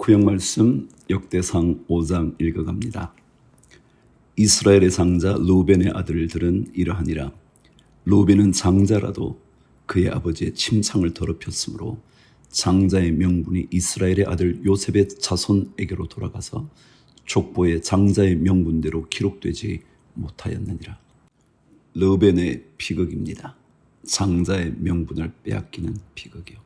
구역 말씀 역대상 5장 읽어갑니다. 이스라엘의 장자 루벤의 아들들은 이러하니라. 루벤은 장자라도 그의 아버지의 침상을 더럽혔으므로 장자의 명분이 이스라엘의 아들 요셉의 자손에게로 돌아가서 족보의 장자의 명분대로 기록되지 못하였느니라. 르벤의 비극입니다. 장자의 명분을 빼앗기는 비극이요.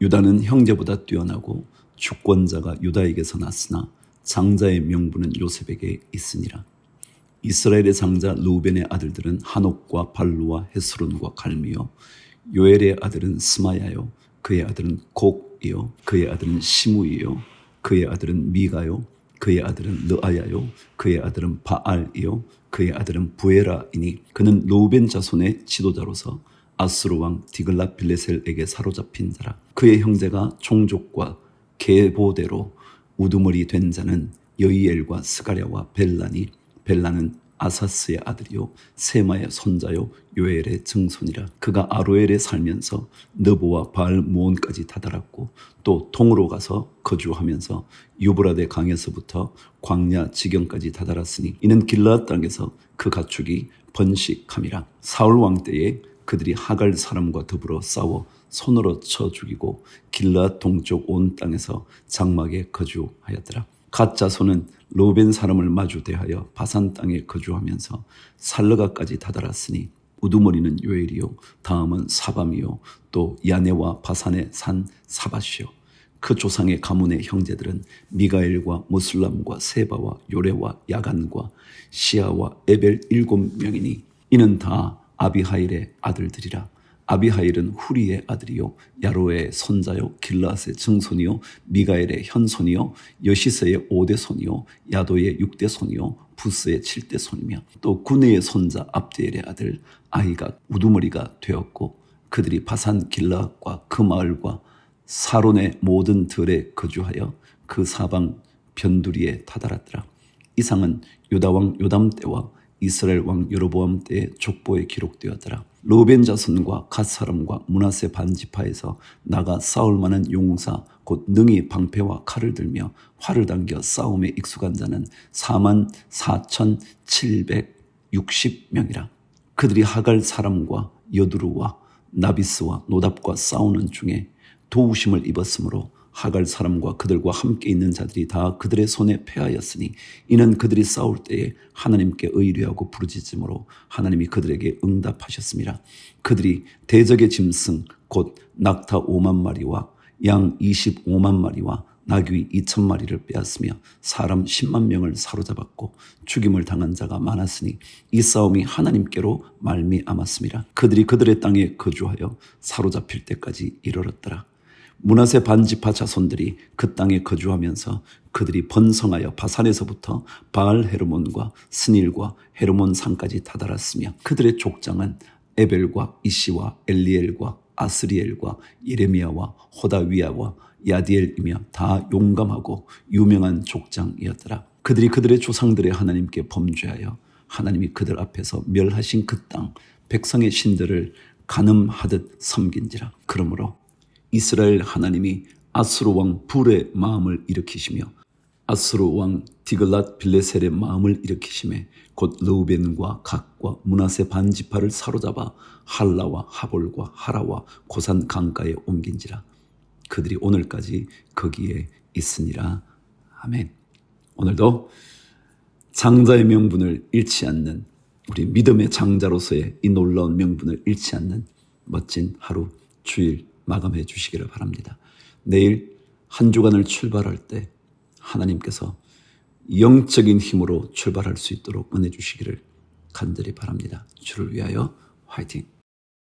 유다는 형제보다 뛰어나고 주권자가 유다에게서 났으나 장자의 명분은 요셉에게 있으니라. 이스라엘의 장자 루벤의 아들들은 한옥과 발루와 헤스론과 갈미요. 요엘의 아들은 스마야요. 그의 아들은 곡이요. 그의 아들은 시무이요. 그의 아들은 미가요. 그의 아들은 느아야요. 그의 아들은 바알이요. 그의 아들은 부에라이니 그는 루벤 자손의 지도자로서 아스루 왕 디글라 빌레셀에게 사로잡힌 자라. 그의 형제가 종족과 계보대로 우두머리 된 자는 여이엘과 스가랴와 벨라니 벨라는 아사스의 아들이요 세마의 손자요 요엘의 증손이라. 그가 아로엘에 살면서 느보와 바알 무온까지 다다랐고 또 동으로 가서 거주하면서 유브라데 강에서부터 광야 지경까지 다다랐으니 이는 길라앗 땅에서 그 가축이 번식함이라. 사울 왕 때에 그들이 하갈 사람과 더불어 싸워 손으로 쳐 죽이고 길라앗 동쪽 온 땅에서 장막에 거주하였더라. 가짜손은 로벤 사람을 마주 대하여 바산 땅에 거주하면서 살르가까지 다다랐으니 우두머리는 요엘이요 다음은 사밤이요 또 야네와 바산의 산 사바시요 그 조상의 가문의 형제들은 미가엘과 무슬람과 세바와 요레와 야간과 시아와 에벨 일곱 명이니 이는 다 아비하일의 아들들이라 아비하일은 후리의 아들이요 야로의 손자요 길라스의 증손이요 미가엘의 현손이요 여시세의 오대 손이요 야도의 육대 손이요 부스의 칠대 손이며 또 구네의 손자 압디엘의 아들 아이가 우두머리가 되었고 그들이 바산 길라과 그 마을과 사론의 모든 들에 거주하여 그 사방 변두리에 다다랐더라. 이상은 유다 왕 요담 때와 이스라엘 왕 여로보암 때의 족보에 기록되었더라. 로벤 자손과 갓 사람과 문하세 반지파에서 나가 싸울 만한 용사 곧 능히 방패와 칼을 들며 활을 당겨 싸움에 익숙한 자는 4만 4,760명이라. 그들이 하갈 사람과 여두루와 나비스와 노답과 싸우는 중에 도우심을 입었으므로 하갈 사람과 그들과 함께 있는 자들이 다 그들의 손에 패하였으니 이는 그들이 싸울 때에 하나님께 의뢰하고 부르짖음으로 하나님이 그들에게 응답하셨습니다. 그들이 대적의 짐승 곧 낙타 5만 마리와 양 25만 마리와 나귀 2천 마리를 빼앗으며 사람 10만 명을 사로잡았고 죽임을 당한 자가 많았으니 이 싸움이 하나님께로 말미암았습니다. 그들이 그들의 땅에 거주하여 사로잡힐 때까지 이르렀더라. 문하세 반지파 자손들이 그 땅에 거주하면서 그들이 번성하여 바산에서부터 바알 헤르몬과 스닐과 헤르몬 산까지 다다랐으며 그들의 족장은 에벨과 이시와 엘리엘과 아스리엘과 예레미야와 호다위야와 야디엘이며 다 용감하고 유명한 족장이었더라. 그들이 그들의 조상들의 하나님께 범죄하여 하나님이 그들 앞에서 멸하신 그 땅 백성의 신들을 가늠하듯 섬긴지라. 그러므로 이스라엘 하나님이 아스로 왕 불의 마음을 일으키시며 아스로 왕 디글랏 빌레셀의 마음을 일으키심에 곧 르우벤과 각과 문하세 반지파를 사로잡아 할라와 하볼과 하라와 고산 강가에 옮긴지라. 그들이 오늘까지 거기에 있으니라. 아멘. 오늘도 장자의 명분을 잃지 않는 우리 믿음의 장자로서의 이 놀라운 명분을 잃지 않는 멋진 하루 주일 마감해 주시기를 바랍니다. 내일 한 주간을 출발할 때 하나님께서 영적인 힘으로 출발할 수 있도록 은혜 주시기를 간절히 바랍니다. 주를 위하여 화이팅!